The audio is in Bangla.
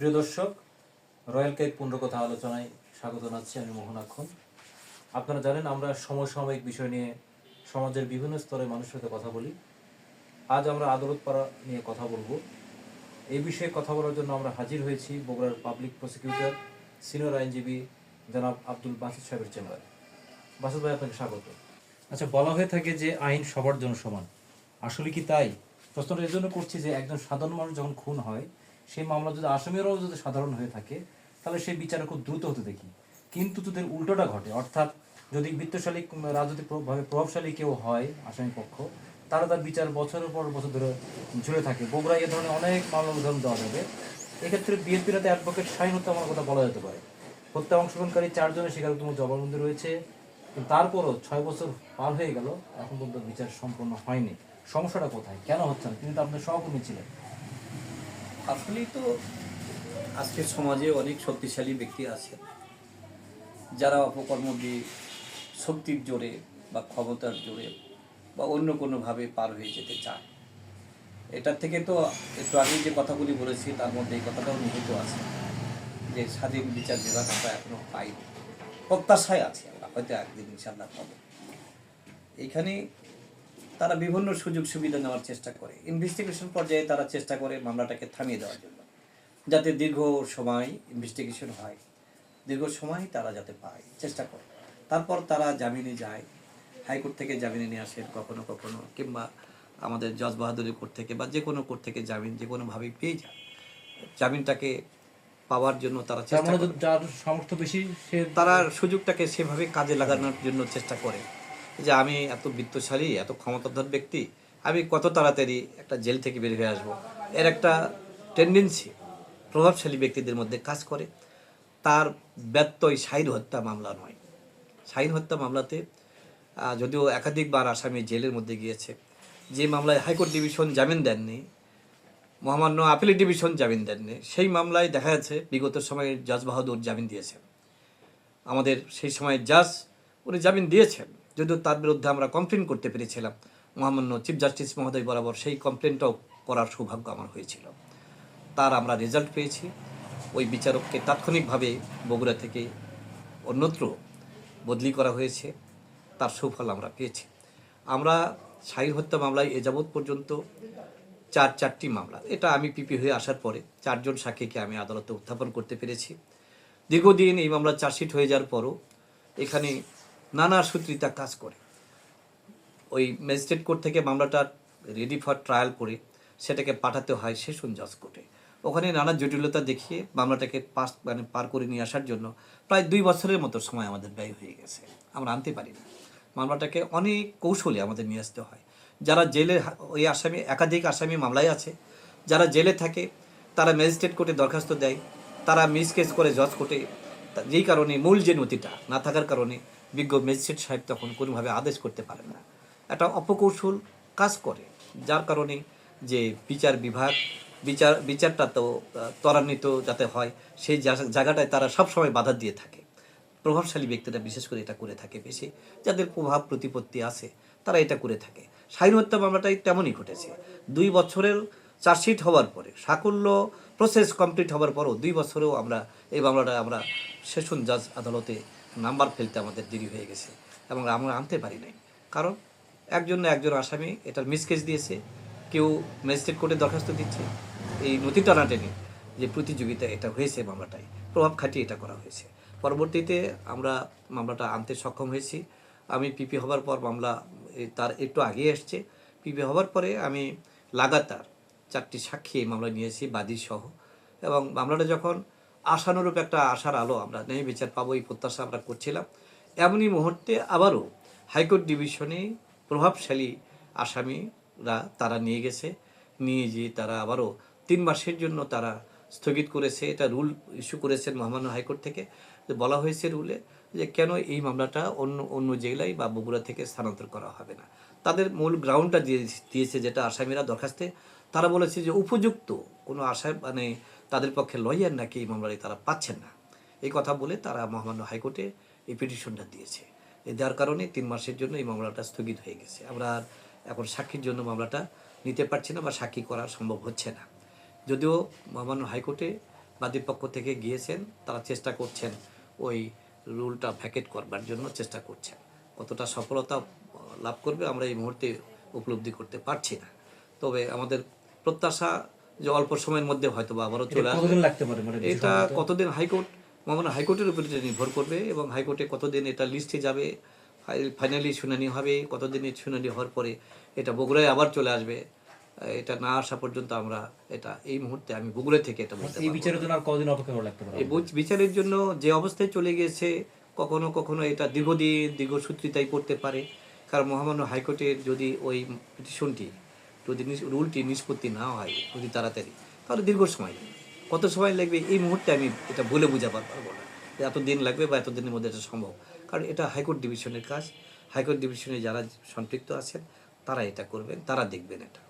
প্রিয় দর্শক, রয়্যাল কেক পুনর্কথা আলোচনায় স্বাগত জানাচ্ছি আমি মোহনাক্ষণ আপনারা জানেন আমরা সমসাময়িক বিষয় নিয়ে সমাজের বিভিন্ন স্তরে মানুষের সাথে কথা বলি। আজ আমরা আদালত পাড়া নিয়ে কথা বলব। এই বিষয়ে কথা বলার জন্য আমরা হাজির হয়েছি বগুড়ার পাবলিক প্রসিকিউটর, সিনিয়র আইনজীবী জনাব আব্দুল বাসিদ সাহেবের চেম্বারে। বাসিদ ভাই, আপনাকে স্বাগত। আচ্ছা বলা হয়ে থাকে যে আইন সবার জন্য সমান। আসলে কি তাই? প্রশ্নটা জন্য করছি যে একজন সাধারণ মানুষ যখন খুন হয় সেই মামলা যদি আসামিরাও যদি সাধারণ হয়ে থাকে, তাহলে সেই বিচারে খুব দ্রুত হতে দেখি। কিন্তু যদি উল্টোটা ঘটে। অর্থাৎ যদি বৃত্তশালী রাজনৈতিকভাবে প্রভাবশালী কেউ হয়, আসামি পক্ষ, তারা তার বিচার বছরের পর বছর ধরে ঝুলে থাকে। বগুড়ায় এ ধরনের অনেক মামলা উদাহরণ দেওয়া যাবে। এক্ষেত্রে বিএনপির হাতে অ্যাডভোকেট শাহিন হত্যা মামলার কথা বলা যেতে পারে। হত্যা অংশগ্রহণকারী চারজনের স্বীকারোক্তম জবানবন্দি রয়েছে। তারপরও ছয় বছর পার হয়ে গেল, এখন পর্যন্ত বিচার সম্পন্ন হয়নি। সমস্যাটা কোথায়? কেন হচ্ছে না তিনি তো আপনার সহকর্মী ছিলেন। আসলেই তো আজকের সমাজে অনেক শক্তিশালী ব্যক্তি আছে। যারা অপকর্ম দিয়ে শক্তির জোরে বা ক্ষমতার জোরে বা অন্য কোনোভাবে পার হয়ে যেতে চায়। এটার থেকে তো একটু আগে যে কথাগুলি বলেছি, তার মধ্যে এই কথাটাও নিহিত আছে যে স্বাধীন বিচার বিভাগ আমরা এখনও পাইনি। প্রত্যাশায় আছি আমরা, হয়তো একদিন ইনশাল্লাহ পাবো। এইখানে তারা বিভিন্ন সুযোগ সুবিধা নেওয়ার চেষ্টা করে। ইনভেস্টিগেশন পর্যায়ে তারা চেষ্টা করে মামলাটাকে থামিয়ে দেওয়ার জন্য। যাতে দীর্ঘ সময় ইনভেস্টিগেশন হয়। দীর্ঘ সময় তারা যাতে পায় চেষ্টা করে। তারপর তারা জামিনে যায়। হাইকোর্ট থেকে জামিনে নিয়ে আসেন কখনো কখনো কিংবা আমাদের জজ বাহাদুরের কোর্ট থেকে বা যে কোনো কোর্ট থেকে জামিন যে কোনোভাবেই পেয়ে যায়। জামিনটাকে পাওয়ার জন্য তারা চেষ্টা মানে যার সামর্থ্য বেশি সে তারা সুযোগটাকে সেভাবে কাজে লাগানোর জন্য চেষ্টা করে। যে আমি এত বিত্তশালী, এত ক্ষমতাধর ব্যক্তি, আমি কত তাড়াতাড়ি একটা জেল থেকে বের হয়ে আসব? এর একটা টেন্ডেন্সি প্রভাবশালী ব্যক্তিদের মধ্যে কাজ করে। তার ব্যত্যয় শাহির হত্যা মামলা নয়। শাহিন হত্যা মামলাতে যদিও একাধিকবার আসামি জেলের মধ্যে গিয়েছে, যে মামলায় হাইকোর্ট ডিভিশন জামিন দেননি, মহামান্য আপিল ডিভিশন জামিন দেননি, সেই মামলায় দেখা যাচ্ছে বিগত সময়ে জাজ বাহাদুর জামিন দিয়েছেন। আমাদের সেই সময় জাজ উনি জামিন দিয়েছেন। যদিও তার বিরুদ্ধে আমরা কমপ্লেন করতে পেরেছিলাম। মহামান্য চিফ জাস্টিস মহোদয় বরাবর সেই কমপ্লেনটাও করার সৌভাগ্য আমার হয়েছিল। তার আমরা রেজাল্ট পেয়েছি। ওই বিচারককে তাৎক্ষণিকভাবে বগুড়া থেকে অন্যত্র বদলি করা হয়েছে। তার সুফল আমরা পেয়েছি। আমরা শাহী হত্যা মামলায় এ যাবৎ পর্যন্ত চার চারটি মামলা। এটা আমি পিপি হয়ে আসার পরে চারজন সাক্ষীকে আমি আদালতে উত্থাপন করতে পেরেছি। দীর্ঘদিন এই মামলা চার্জশিট হয়ে যাওয়ার পরও এখানে নানা সূত্রিতা কাজ করে। ওই ম্যাজিস্ট্রেট কোর্ট থেকে মামলাটা রেডি ফর ট্রায়াল করে সেটাকে পাঠাতে হয় সেশন জজ কোর্টে। ওখানে নানা জটিলতা দেখিয়ে মামলাটাকে পাস মানে পার করে নিয়ে আসার জন্য প্রায় দুই বছরের মতো সময় আমাদের ব্যয় হয়ে গেছে। আমরা আনতে পারি না। মামলাটাকে অনেক কৌশলে আমাদের নিয়ে আসতে হয়। যারা জেলে ওই আসামি, একাধিক আসামি মামলায় আছে, যারা জেলে থাকে, তারা ম্যাজিস্ট্রেট কোর্টে দরখাস্ত দেয়, তারা মিস কেস করে জজ কোর্টে যেই কারণে মূল যে নথিটা না থাকার কারণে বিজ্ঞ ম্যাজিস্ট্রেট সাহেব তখন কোনোভাবে আদেশ করতে পারেন না। একটা অপকৌশল কাজ করে, যার কারণে যে বিচার বিভাগ, বিচার, বিচারটা তো ত্বরান্বিত যাতে হয়, সেই জায়গাটায় তারা সবসময় বাধা দিয়ে থাকে। প্রভাবশালী ব্যক্তিরা বিশেষ করে এটা করে থাকে বেশি। যাদের প্রভাব প্রতিপত্তি আছে, তারা এটা করে থাকে। শাহীন হত্যা মামলাটাই তেমনই ঘটেছে। দুই বছরের চার্জশিট হওয়ার পরে সাকুল্য প্রসেস কমপ্লিট হওয়ার পরও দুই বছরেও আমরা এই মামলাটা আমরা সেশন জাজ আদালতে নাম্বার ফেলতে আমাদের দেরি হয়ে গেছে এবং আমরা আনতে পারি নাই। কারণ একজন না একজন আসামি এটার মিসকেস দিয়েছে, কেউ ম্যাজিস্ট্রেট কোর্টে দরখাস্ত দিচ্ছে, এই নথি টানাটেনি যে প্রতিযোগিতা এটা হয়েছে মামলাটায়, প্রভাব খাটিয়ে এটা করা হয়েছে। পরবর্তীতে আমরা মামলাটা আনতে সক্ষম হয়েছি। আমি পিপি হবার পর মামলা তার একটু আগে এসছে। পিপি হবার পরে আমি লাগাতার চারটি সাক্ষী এই মামলা নিয়েছি, বাদী সহ। এবং মামলাটা যখন আশানুরূপ একটা আশার আলো আমরা ন্যায় বিচার পাবো, এই প্রত্যাশা আমরা করছিলাম। এমনই মুহূর্তে আবারও হাইকোর্ট ডিভিশনে প্রভাবশালী আসামিরা তারা নিয়ে গেছে। নিয়ে গিয়ে তারা আবারও তিন মাসের জন্য তারা স্থগিত করেছে। এটা রুল ইস্যু করেছেন মহামান্য হাইকোর্ট থেকে। বলা হয়েছে রুলে যে কেন এই মামলাটা অন্য অন্য জেলায় বা বগুড়া থেকে স্থানান্তর করা হবে না। তাদের মূল গ্রাউন্ডটা দিয়ে দিয়েছে যেটা আসামিরা দরখাস্তে। তারা বলেছে যে উপযুক্ত কোনো আশা মানে তাদের পক্ষে লয়ার নাকি এই মামলায় তারা পাচ্ছেন না। এই কথা বলে তারা মহামান্য হাইকোর্টে এই পিটিশনটা দিয়েছে। এই দেওয়ার কারণে তিন মাসের জন্য এই মামলাটা স্থগিত হয়ে গেছে। আমরা আর এখন সাক্ষীর জন্য মামলাটা নিতে পারছি না বা সাক্ষী করা সম্ভব হচ্ছে না। যদিও মহামান্য হাইকোর্টে বাদীর পক্ষ থেকে গিয়েছেন, তারা চেষ্টা করছেন ওই রুলটা ভ্যাকেট করবার জন্য চেষ্টা করছেন। কতটা সফলতা লাভ করবে আমরা এই মুহূর্তে উপলব্ধি করতে পারছি না। তবে আমাদের প্রত্যাশা যে অল্প সময়ের মধ্যে হয়তো বা আবারও চলে আসবে। মানে এটা কতদিন হাইকোর্ট মামলা হাইকোর্টের উপরে এটা নির্ভর করবে এবং হাইকোর্টে কতদিন এটা লিস্টে যাবে ফাইনালি শুনানি হবে কতদিনে শুনানি হওয়ার পরে এটা বগুড়ায় আবার চলে আসবে। এটা না আসা পর্যন্ত আমরা এটা এই মুহূর্তে আমি বগুড়া থেকে এটা বলতে এই বিচারের জন্য আর কতদিন অপেক্ষা করা লাগতে পারে? এই বিচারের জন্য যে অবস্থায় চলে গিয়েছে কখনো কখনো এটা দীর্ঘদিন দীর্ঘসূত্রিতাই করতে পারে। কারণ মহামান্য হাইকোর্টের যদি ওই পিটিশনটি যদি রুলটি নিষ্পত্তি না হয় যদি তাড়াতাড়ি। তাহলে দীর্ঘ সময় লাগবে। কত সময় লাগবে? এই মুহূর্তে আমি এটা বলে বোঝাবার পারব না যে এত দিন লাগবে বা এতদিনের মধ্যে এটা সম্ভব। কারণ এটা হাইকোর্ট ডিভিশনের কাজ। হাইকোর্ট ডিভিশনে যারা সম্পৃক্ত আছেন, তারা এটা করবেন, তারা দেখবেন এটা।